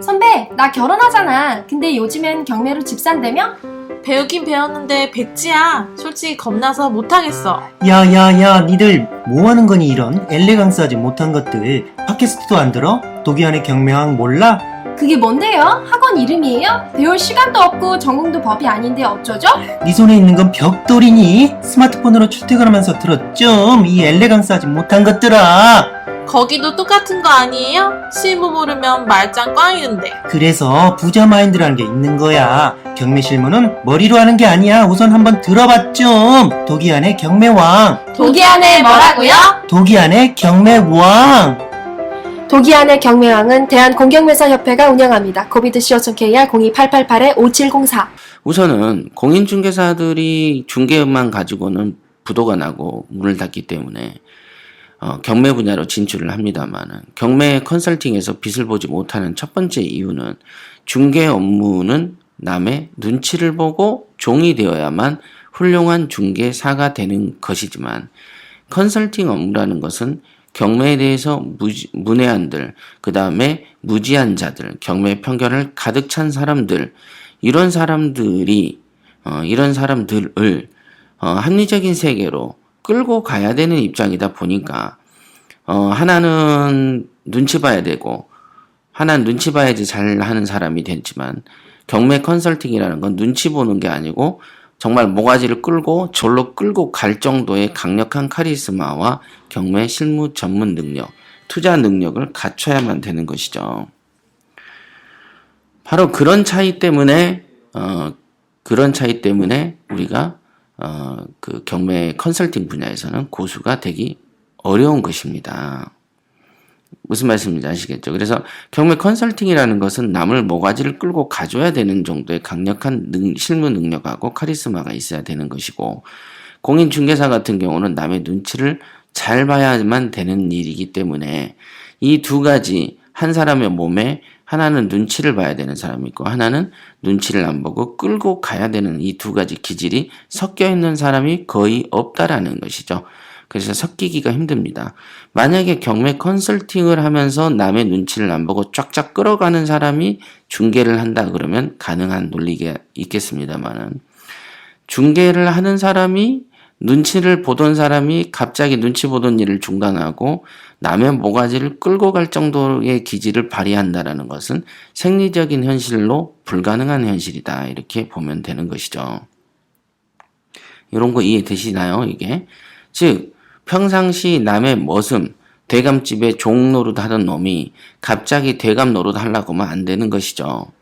선배, 나 결혼하잖아. 근데 요즘엔 경매로 집 산다며? 배우긴 배웠는데 백지야. 솔직히 겁나서 못하겠어. 야야야 니들 뭐하는 거니 이런 엘레강스하지 못한 것들 팟캐스트도 안 들어? 독이안의 경매왕 몰라? 그게 뭔데요? 학원 이름이에요? 배울 시간도 없고 전공도 법이 아닌데 어쩌죠? 네 손에 있는 건 벽돌이니? 스마트폰으로 출퇴근하면서 들어 좀 이 엘레강스하지 못한 것들아 거기도 똑같은 거 아니에요? 실무 모르면 말짱 꽝이는데. 그래서 부자 마인드라는 게 있는 거야 경매 실무는 머리로 하는 게 아니야 우선 한번 들어봐 좀 독이안의 경매왕 독이 안에 뭐라고요? 독이안의 경매왕 독이안의 경매왕은 대한공경매사협회가 운영합니다. 코비드 co.kr 02888-5704 우선은 공인중개사들이 중개만 가지고는 부도가 나고 문을 닫기 때문에 어, 경매 분야로 진출을 합니다만은 경매 컨설팅에서 빛을 보지 못하는 첫 번째 이유는 중개 업무는 남의 눈치를 보고 종이 되어야만 훌륭한 중개사가 되는 것이지만 컨설팅 업무라는 것은 경매에 대해서 무지, 문외한들, 그 다음에 무지한 자들, 경매 편견을 가득 찬 사람들, 이런 사람들이, 어, 이런 사람들을, 어, 합리적인 세계로 끌고 가야 되는 입장이다 보니까, 어, 하나는 눈치 봐야 되고, 하나는 눈치 봐야지 잘 하는 사람이 됐지만, 경매 컨설팅이라는 건 눈치 보는 게 아니고, 정말 모가지를 끌고 절로 끌고 갈 정도의 강력한 카리스마와 경매 실무 전문 능력, 투자 능력을 갖춰야만 되는 것이죠. 바로 그런 차이 때문에 어, 그런 차이 때문에 우리가 어, 그 경매 컨설팅 분야에서는 고수가 되기 어려운 것입니다. 무슨 말씀인지 아시겠죠? 그래서 경매 컨설팅이라는 것은 남을 모가지를 끌고 가줘야 되는 정도의 강력한 능, 실무 능력하고 카리스마가 있어야 되는 것이고 공인 중개사 같은 경우는 남의 눈치를 잘 봐야만 되는 일이기 때문에 이 두 가지 한 사람의 몸에 하나는 눈치를 봐야 되는 사람이 있고 하나는 눈치를 안 보고 끌고 가야 되는 이 두 가지 기질이 섞여 있는 사람이 거의 없다라는 것이죠. 그래서 섞이기가 힘듭니다. 만약에 경매 컨설팅을 하면서 남의 눈치를 안 보고 쫙쫙 끌어가는 사람이 중개를 한다 그러면 가능한 논리가 있겠습니다만은 중개를 하는 사람이 눈치를 보던 사람이 갑자기 눈치 보던 일을 중단하고 남의 모가지를 끌고 갈 정도의 기질을 발휘한다라는 것은 생리적인 현실로 불가능한 현실이다. 이렇게 보면 되는 것이죠. 이런 거 이해되시나요? 이게. 즉, 평상시 남의 머슴, 대감집에 종 노릇 하던 놈이 갑자기 대감 노릇 하려고 하면 안 되는 것이죠.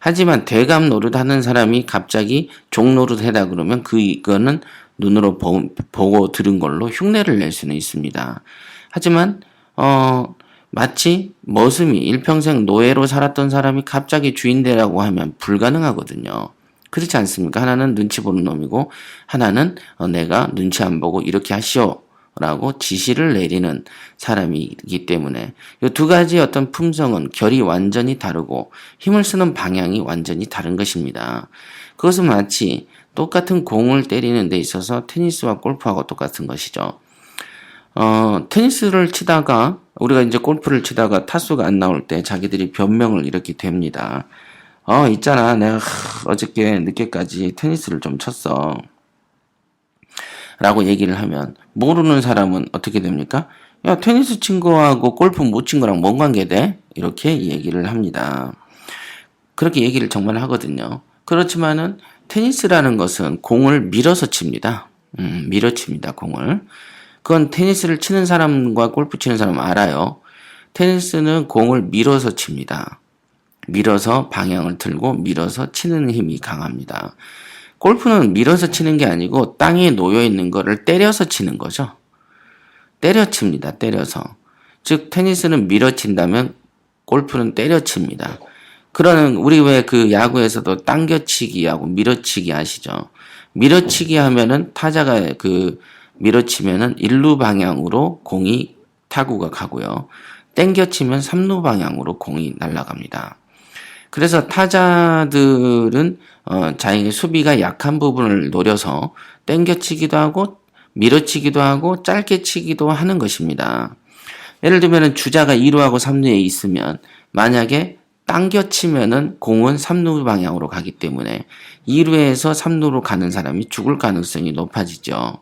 하지만 대감 노릇 하는 사람이 갑자기 종 노릇 해다 그러면 그 이거는 눈으로 보, 보고 들은 걸로 흉내를 낼 수는 있습니다. 하지만 어 마치 머슴이 일평생 노예로 살았던 사람이 갑자기 주인 되라고 하면 불가능하거든요. 그렇지 않습니까? 하나는 눈치 보는 놈이고 하나는 어, 내가 눈치 안 보고 이렇게 하시오. 라고 지시를 내리는 사람이기 때문에 이 두 가지 어떤 품성은 결이 완전히 다르고 힘을 쓰는 방향이 완전히 다른 것입니다. 그것은 마치 똑같은 공을 때리는 데 있어서 테니스와 골프하고 똑같은 것이죠. 어, 테니스를 치다가 우리가 이제 골프를 치다가 타수가 안 나올 때 자기들이 변명을 이렇게 됩니다. 어, 있잖아. 내가 하, 어저께 늦게까지 테니스를 좀 쳤어. 라고 얘기를 하면 모르는 사람은 어떻게 됩니까? 야, 테니스 친 거하고 골프 못 친 거랑 뭔 관계 돼? 이렇게 얘기를 합니다. 그렇게 얘기를 정말 하거든요. 그렇지만은 테니스라는 것은 공을 밀어서 칩니다. 음, 밀어칩니다, 공을. 그건 테니스를 치는 사람과 골프 치는 사람 알아요. 테니스는 공을 밀어서 칩니다. 밀어서 방향을 틀고 밀어서 치는 힘이 강합니다. 골프는 밀어서 치는 게 아니고 땅에 놓여 있는 거를 때려서 치는 거죠. 때려칩니다. 때려서. 즉 테니스는 밀어친다면 골프는 때려칩니다. 그러는 우리 왜 그 야구에서도 당겨치기하고 밀어치기 아시죠? 밀어치기 하면은 타자가 그 밀어치면은 일루 방향으로 공이 타구가 가고요. 땡겨치면 삼루 방향으로 공이 날아갑니다. 그래서 타자들은 어, 자기의 수비가 약한 부분을 노려서 땡겨치기도 하고 밀어치기도 하고 짧게 치기도 하는 것입니다. 예를 들면 주자가 2루하고 3루에 있으면 만약에 당겨 치면은 공은 3루 방향으로 가기 때문에 2루에서 3루로 가는 사람이 죽을 가능성이 높아지죠.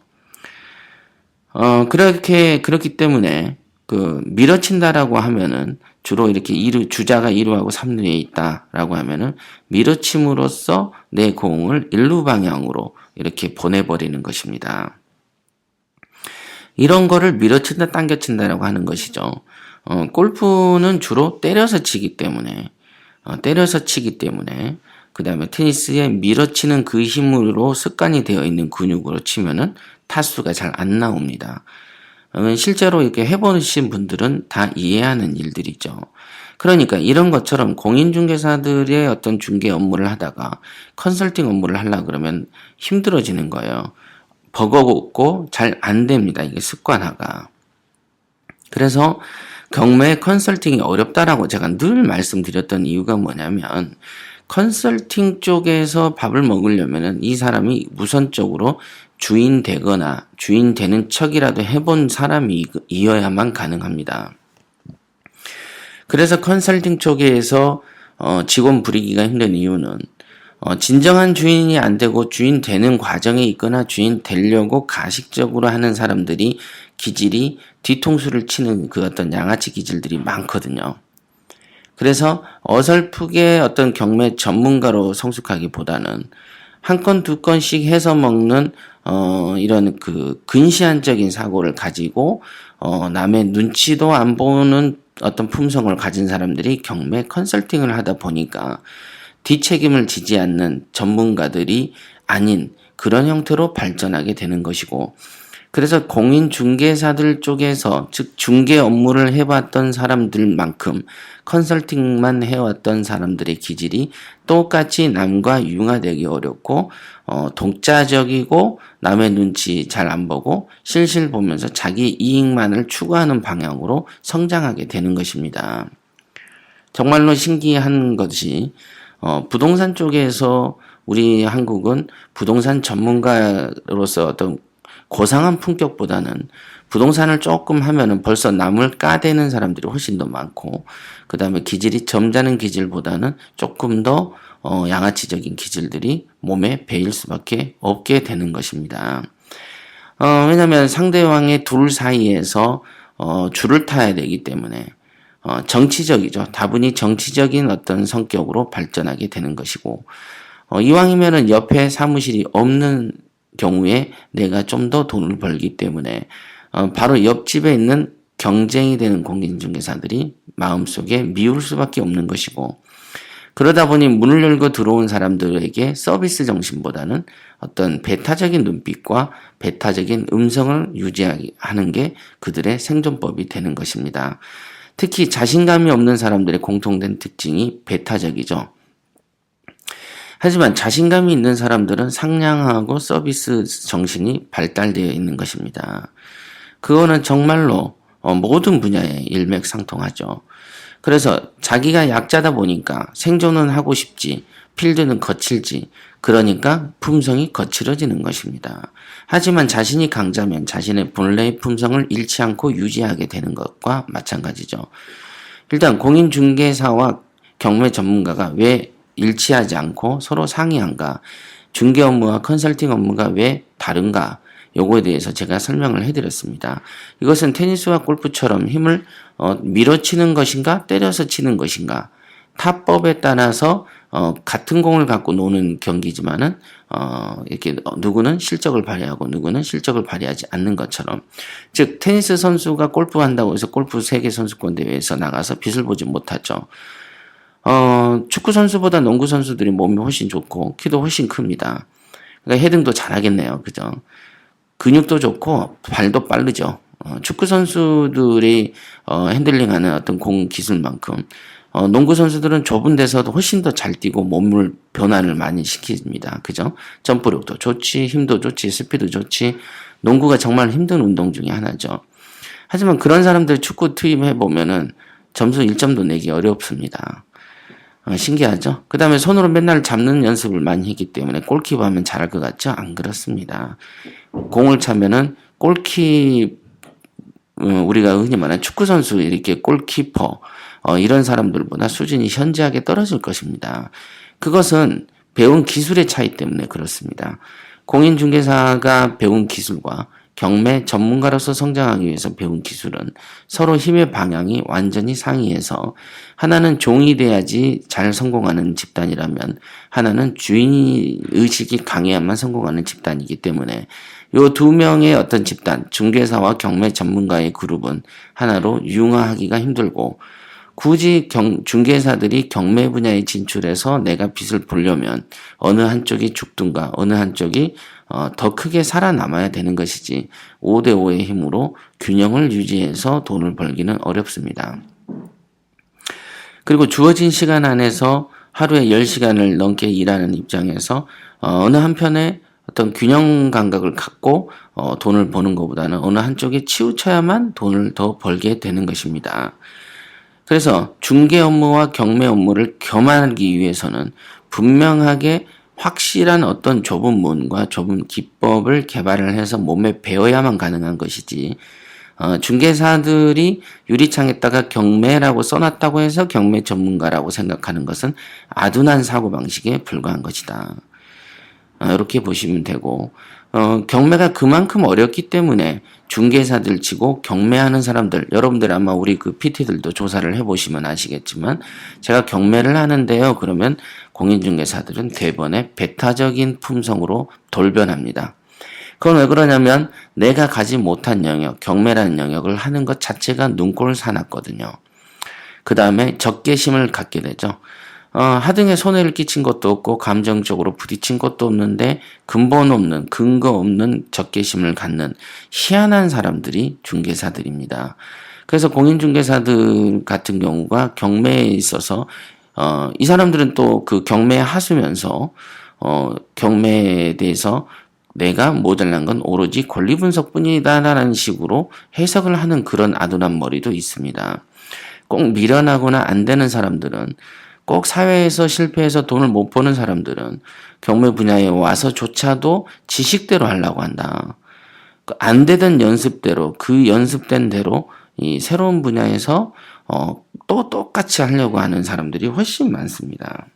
어, 그렇게, 그렇기 때문에 그 밀어친다라고 하면은 주로 이렇게 2루, 주자가 2루하고 3루에 있다라고 하면은 밀어침으로써 내 공을 1루 방향으로 이렇게 보내버리는 것입니다. 이런 거를 밀어친다, 당겨친다라고 하는 것이죠. 어, 골프는 주로 때려서 치기 때문에, 어, 때려서 치기 때문에, 그 다음에 테니스에 밀어치는 그 힘으로 습관이 되어 있는 근육으로 치면은 타수가 잘 안 나옵니다. 어, 실제로 이렇게 해보신 분들은 다 이해하는 일들이죠. 그러니까 이런 것처럼 공인중개사들의 어떤 중개 업무를 하다가 컨설팅 업무를 하려 그러면 힘들어지는 거예요. 버거웠고 잘 안 됩니다. 이게 습관화가. 그래서 경매 컨설팅이 어렵다라고 제가 늘 말씀드렸던 이유가 뭐냐면 컨설팅 쪽에서 밥을 먹으려면은 이 사람이 우선적으로 주인 되거나 주인 되는 척이라도 해본 사람이어야만 가능합니다. 그래서 컨설팅 쪽에서 어, 직원 부리기가 힘든 이유는 어, 진정한 주인이 안 되고 주인 되는 과정에 있거나 주인 되려고 가식적으로 하는 사람들이 기질이 뒤통수를 치는 그 어떤 양아치 기질들이 많거든요. 그래서 어설프게 어떤 경매 전문가로 성숙하기보다는 한 건 두 건씩 해서 먹는 어 이런 그 근시안적인 사고를 가지고 어 남의 눈치도 안 보는 어떤 품성을 가진 사람들이 경매 컨설팅을 하다 보니까 뒷책임을 지지 않는 전문가들이 아닌 그런 형태로 발전하게 되는 것이고 그래서 공인중개사들 쪽에서 즉 중개 업무를 해봤던 사람들만큼 컨설팅만 해왔던 사람들의 기질이 똑같이 남과 융화되기 어렵고 어, 독자적이고 남의 눈치 잘 안 보고 실실 보면서 자기 이익만을 추구하는 방향으로 성장하게 되는 것입니다. 정말로 신기한 것이 어, 부동산 쪽에서 우리 한국은 부동산 전문가로서 어떤 고상한 품격보다는 부동산을 조금 하면은 벌써 남을 까대는 사람들이 훨씬 더 많고, 그 다음에 기질이 점잖은 기질보다는 조금 더 어, 양아치적인 기질들이 몸에 배일 수밖에 없게 되는 것입니다. 어, 왜냐면 상대방의 둘 사이에서 어, 줄을 타야 되기 때문에 어, 정치적이죠. 다분히 정치적인 어떤 성격으로 발전하게 되는 것이고, 어, 이왕이면은 옆에 사무실이 없는 경우에 내가 좀 더 돈을 벌기 때문에 어, 바로 옆집에 있는 경쟁이 되는 공인중개사들이 마음속에 미울 수밖에 없는 것이고 그러다 보니 문을 열고 들어온 사람들에게 서비스 정신보다는 어떤 배타적인 눈빛과 배타적인 음성을 유지하는 게 그들의 생존법이 되는 것입니다. 특히 자신감이 없는 사람들의 공통된 특징이 배타적이죠. 하지만 자신감이 있는 사람들은 상냥하고 서비스 정신이 발달되어 있는 것입니다. 그거는 정말로 어, 모든 분야에 일맥상통하죠. 그래서 자기가 약자다 보니까 생존은 하고 싶지, 필드는 거칠지, 그러니까 품성이 거칠어지는 것입니다. 하지만 자신이 강자면 자신의 본래의 품성을 잃지 않고 유지하게 되는 것과 마찬가지죠. 일단 공인중개사와 경매 전문가가 왜 일치하지 않고 서로 상이한가? 중개 업무와 컨설팅 업무가 왜 다른가? 요거에 대해서 제가 설명을 해드렸습니다. 이것은 테니스와 골프처럼 힘을 어, 밀어치는 것인가 때려서 치는 것인가 타법에 따라서 어, 같은 공을 갖고 노는 경기지만은 어, 이렇게 누구는 실적을 발휘하고 누구는 실적을 발휘하지 않는 것처럼 즉 테니스 선수가 골프 한다고 해서 골프 세계 선수권 대회에서 나가서 빛을 보지 못하죠. 어, 축구 선수보다 농구 선수들이 몸이 훨씬 좋고 키도 훨씬 큽니다. 그러니까 헤딩도 잘하겠네요. 그죠? 근육도 좋고 발도 빠르죠. 어, 축구 선수들이 어, 핸들링하는 어떤 공 기술만큼 어, 농구 선수들은 좁은 데서도 훨씬 더 잘 뛰고 몸을 변화를 많이 시킵니다. 그죠? 점프력도 좋지, 힘도 좋지, 스피드 좋지. 농구가 정말 힘든 운동 중에 하나죠. 하지만 그런 사람들 축구 투입해 보면은 점수 1점도 내기 어렵습니다. 어, 신기하죠? 그 다음에 손으로 맨날 잡는 연습을 많이 했기 때문에 골키퍼 하면 잘할 것 같죠? 안 그렇습니다. 공을 차면은 골키, 어, 우리가 흔히 말하는 축구선수 이렇게 골키퍼, 어, 이런 사람들보다 수준이 현저하게 떨어질 것입니다. 그것은 배운 기술의 차이 때문에 그렇습니다. 공인중개사가 배운 기술과 경매 전문가로서 성장하기 위해서 배운 기술은 서로 힘의 방향이 완전히 상이해서 하나는 종이 돼야지 잘 성공하는 집단이라면 하나는 주인 의식이 강해야만 성공하는 집단이기 때문에 요 두 명의 어떤 집단, 중개사와 경매 전문가의 그룹은 하나로 융화하기가 힘들고 굳이 경, 중개사들이 경매 분야에 진출해서 내가 빚을 보려면 어느 한쪽이 죽든가 어느 한쪽이 어, 더 크게 살아남아야 되는 것이지 5대5의 힘으로 균형을 유지해서 돈을 벌기는 어렵습니다. 그리고 주어진 시간 안에서 하루에 10시간을 넘게 일하는 입장에서 어, 어느 한편에 어떤 균형 감각을 갖고 어, 돈을 버는 것보다는 어느 한쪽에 치우쳐야만 돈을 더 벌게 되는 것입니다. 그래서 중개 업무와 경매 업무를 겸하기 위해서는 분명하게 확실한 어떤 좁은 문과 좁은 기법을 개발을 해서 몸에 배워야만 가능한 것이지 어, 중개사들이 유리창에다가 경매라고 써놨다고 해서 경매 전문가라고 생각하는 것은 아둔한 사고방식에 불과한 것이다. 어, 이렇게 보시면 되고 어, 경매가 그만큼 어렵기 때문에 중개사들 치고 경매하는 사람들 여러분들 아마 우리 그 PT들도 조사를 해보시면 아시겠지만 제가 경매를 하는데요 그러면 공인중개사들은 대번에 배타적인 품성으로 돌변합니다. 그건 왜 그러냐면 내가 가지 못한 영역 경매라는 영역을 하는 것 자체가 눈꼴 사납거든요. 그 다음에 적개심을 갖게 되죠. 어, 하등에 손해를 끼친 것도 없고 감정적으로 부딪힌 것도 없는데 근본 없는 근거 없는 적개심을 갖는 희한한 사람들이 중개사들입니다. 그래서 공인중개사들 같은 경우가 경매에 있어서 어, 이 사람들은 또 그 경매에 하수면서 어, 경매에 대해서 내가 모자란 건 오로지 권리 분석뿐이다라는 식으로 해석을 하는 그런 아둔한 머리도 있습니다. 꼭 미련하거나 안 되는 사람들은 꼭 사회에서 실패해서 돈을 못 버는 사람들은 경매 분야에 와서조차도 지식대로 하려고 한다. 그안 되던 연습대로 그 연습된 대로 이 새로운 분야에서 어, 또 똑같이 하려고 하는 사람들이 훨씬 많습니다.